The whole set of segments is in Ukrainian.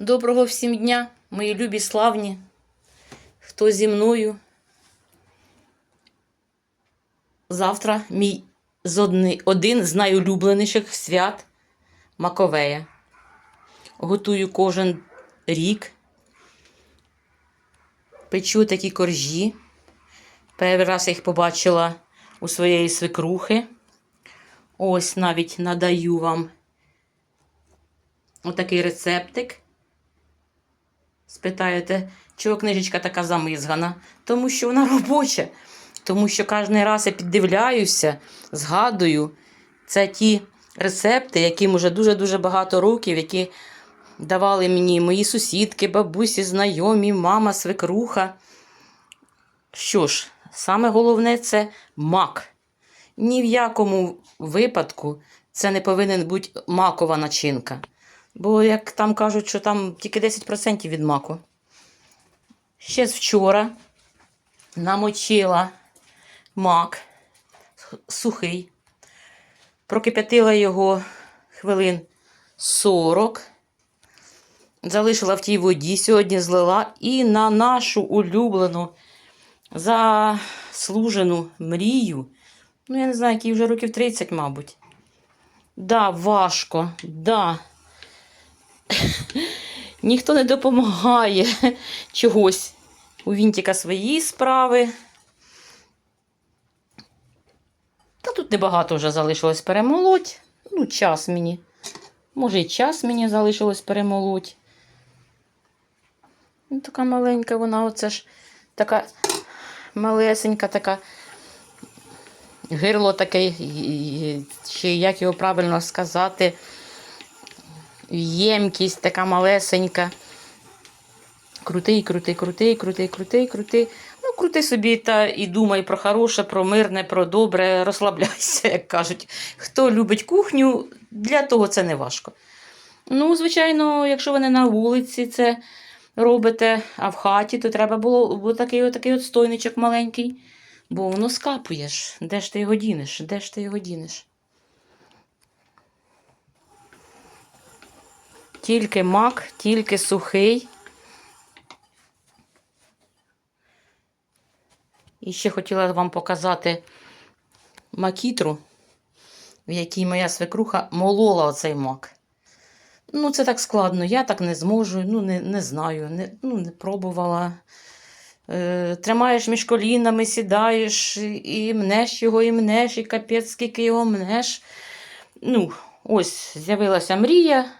Доброго всім дня, мої любі славні, хто зі мною. Завтра мій один з найулюбленіших свят Маковея. Готую кожен рік. Печу такі коржі. Перший раз я їх побачила у своєї свекрухи. Ось навіть надаю вам отакий рецептик. Спитаєте, чого книжечка така замизгана? Тому що вона робоча. Тому що кожен раз я піддивляюся, згадую. Це ті рецепти, яким вже дуже-дуже багато років, які давали мені мої сусідки, бабусі, знайомі, мама, свекруха. Що ж, саме головне це мак. Ні в якому випадку це не повинен бути макова начинка. Бо, як там кажуть, що там тільки 10% від маку. Ще з вчора намочила мак сухий, прокип'ятила його хвилин 40, залишила в тій воді, сьогодні злила і на нашу улюблену заслужену мрію, ну, я не знаю, який вже років 30, мабуть. Да, важко, да. Ніхто не допомагає чогось. У Вінтіка свої справи. Та тут небагато вже залишилось перемолоть. Ну, час мені. Може, і час мені залишилось перемолоть. Ну, така маленька вона, оце ж така малесенька, така гирло таке, чи як його правильно сказати ємкість така малесенька. Крутий, крутий, крутий, крутий, крутий, крутий. Ну, крути собі та і думай про хороше, про мирне, про добре, розслабляйся, як кажуть. Хто любить кухню, для того це не важко. Ну, звичайно, якщо ви не на вулиці це робите, а в хаті, то треба було бо такий, такий от стойничок маленький. Бо воно скапуєш. Де ж ти його дінеш? Де ж ти його дінеш? Тільки мак, тільки сухий. І ще хотіла вам показати макітру, в якій моя свекруха молола оцей мак. Ну, це так складно, я так не зможу, ну, не, не знаю, не, ну, не пробувала. Е, тримаєш між колінами, сідаєш, і мнеш його, і мнеш, і капець, скільки його мнеш. Ну, ось з'явилася мрія.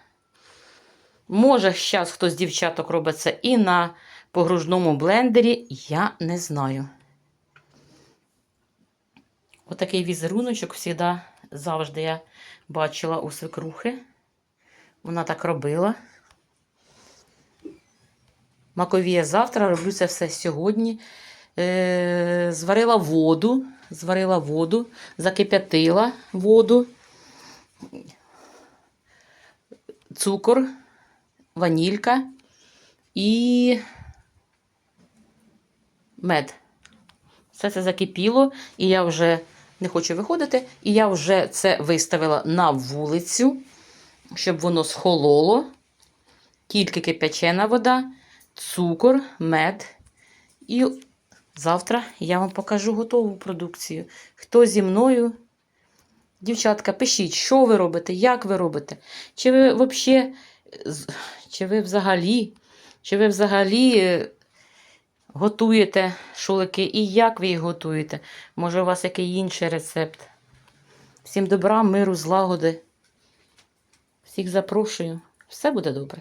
Може, зараз хтось з дівчаток робить це і на погружному блендері, я не знаю. Отакий візеруночок завжди, завжди я бачила у свекрухи. Вона так робила. Маковія завтра, роблю це все сьогодні. Е, зварила воду, зварила воду, закип'ятила воду, цукор, ванілька і мед. Все це закипіло, і я вже не хочу виходити, і я вже це виставила на вулицю, щоб воно схололо. Тільки кипячена вода, цукор, мед. І завтра я вам покажу готову продукцію. Хто зі мною? Дівчатка, пишіть, що ви робите, як ви робите. Чи ви з- чи ви взагалі, чи ви взагалі е, готуєте шулики і як ви їх готуєте? Може, у вас який інший рецепт? Всім добра, миру, злагоди. Всіх запрошую. Все буде добре.